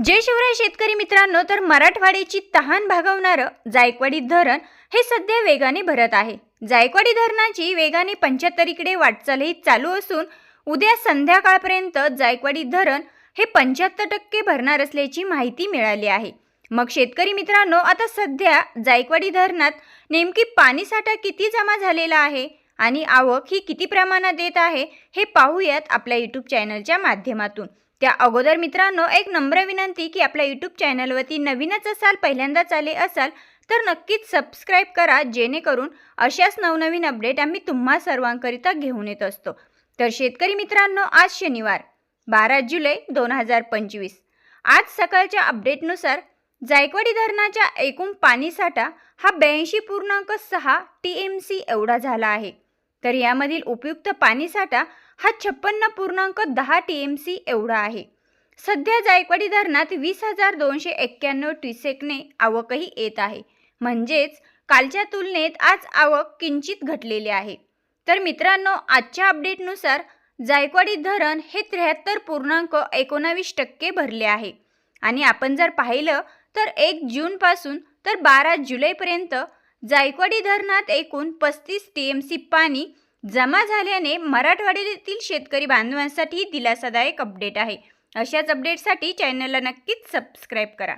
जय शिवराय शेतकरी मित्रांनो तर मराठवाड्याची तहान भागवणारं जायकवाडी धरण हे सध्या वेगाने भरत आहे. जायकवाडी धरणाची वेगाने पंच्याहत्तरीकडे वाटचालही चालू असून उद्या संध्याकाळपर्यंत जायकवाडी धरण हे पंच्याहत्तर टक्के भरणार असल्याची माहिती मिळाली आहे. मग शेतकरी मित्रांनो आता सध्या जायकवाडी धरणात नेमकी पाणीसाठा किती जमा झालेला आहे आणि आवक ही किती प्रमाणात येत आहे हे पाहूयात आपल्या यूट्यूब चॅनलच्या माध्यमातून. त्या अगोदर मित्रांनो एक नम्र विनंती की आपल्या यूट्यूब चॅनलवरती नवीनच असाल पहिल्यांदाच आले असाल तर नक्कीच सबस्क्राईब करा जेणेकरून अशाच नवनवीन अपडेट आम्ही तुम्हा सर्वांकरिता घेऊन येत असतो. तर शेतकरी मित्रांनो आज शनिवार बारा जुलै दोन हजार पंचवीस. आज सकाळच्या अपडेटनुसार जायकवाडी धरणाच्या एकूण पाणीसाठा हा ब्याऐंशी पूर्णांक सहा टी एम सी एवढा झाला आहे. तर यामधील उपयुक्त पाणीसाठा हा छप्पन्न पूर्णांक दहा टी एम सी एवढा आहे. सध्या जायकवाडी धरणात वीस हजार दोनशे एक्क्याण्णव ट्विसेकने आवकही येत आहे. म्हणजेच कालच्या तुलनेत आज आवक किंचित घटलेली आहे. तर मित्रांनो आजच्या अपडेटनुसार जायकवाडी धरण हे त्र्याहत्तर पूर्णांक एकोणावीस टक्के भरले आहे. आणि आपण जर पाहिलं तर एक जूनपासून तर बारा जुलैपर्यंत जायकवाडी धरणात एकूण पस्तीस टी एम सी पाणी जमा झाल्याने मराठवाड्यातील शेतकरी बांधवांसाठी दिलासादायक अपडेट आहे. अशाच अपडेटसाठी चॅनलला नक्कीच सबस्क्राईब करा.